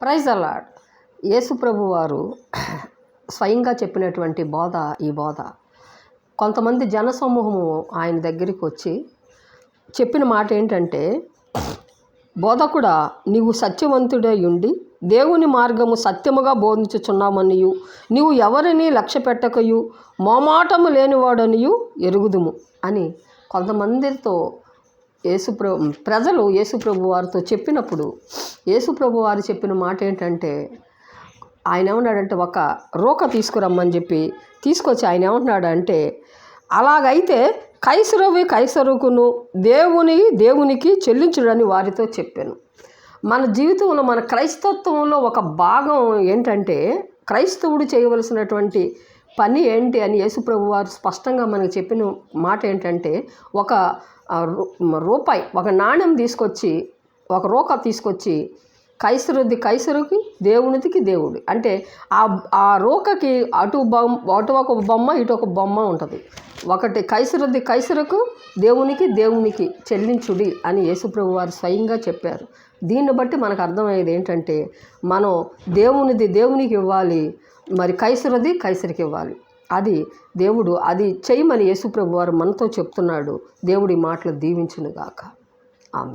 Praise అలాడ్. యేసుప్రభు వారు స్వయంగా చెప్పినటువంటి బోధ ఈ బోధ. కొంతమంది జనసమూహము ఆయన దగ్గరికి వచ్చి చెప్పిన మాట ఏంటంటే బోధకుడా నీవు సత్యవంతుడై ఉండి దేవుని మార్గము సత్యముగా బోధించుచున్నామనియు. నీవు ఎవరిని లక్ష్య పెట్టకయు? మోమాటము లేనివాడనియు ఎరుగుదుము అని కొంతమందితో యేసుప్ర ప్రజలు యేసుప్రభు వారితో చెప్పినప్పుడు యేసుప్రభు వారు చెప్పిన మాట ఏంటంటే ఆయన ఏమన్నాడంటే ఒక రోక తీసుకురమ్మని చెప్పి తీసుకొచ్చి ఆయన ఏమంటున్నాడంటే అలాగైతే కైసరవి కైసరుకును దేవుని దేవునికి చెల్లించుడని వారితో చెప్పాను. మన జీవితంలో మన క్రైస్తత్వంలో ఒక భాగం ఏంటంటే క్రైస్తవుడు చేయవలసినటువంటి పని ఏంటి అని యేసుప్రభు వారు స్పష్టంగా మనకు చెప్పిన మాట ఏంటంటే ఒక రూ- రూపాయి ఒక నాణ్యం తీసుకొచ్చి ఒక రూక తీసుకొచ్చి కైసరుది కైసరుకి దేవునిదికి దేవుడి. అంటే ఆ ఆ రోకకి అటు బొమ్మ అటు ఒక బొమ్మ ఇటు ఒక బొమ్మ ఉంటుంది. ఒకటి కైసరుది కైసరుకు దేవునికి దేవునికి చెల్లించుడి అని యేసుప్రభు వారు స్వయంగా చెప్పారు. దీన్ని బట్టి మనకు అర్థమయ్యేది ఏంటంటే మనం దేవునిది దేవునికి ఇవ్వాలి మరి కైసరది కైసరికి ఇవ్వాలి. అది దేవుడు అది చేయమని యేసుప్రభు వారు మనతో చెప్తున్నాడు. దేవుడి మాటలు దీవించునుగాక. ఆమె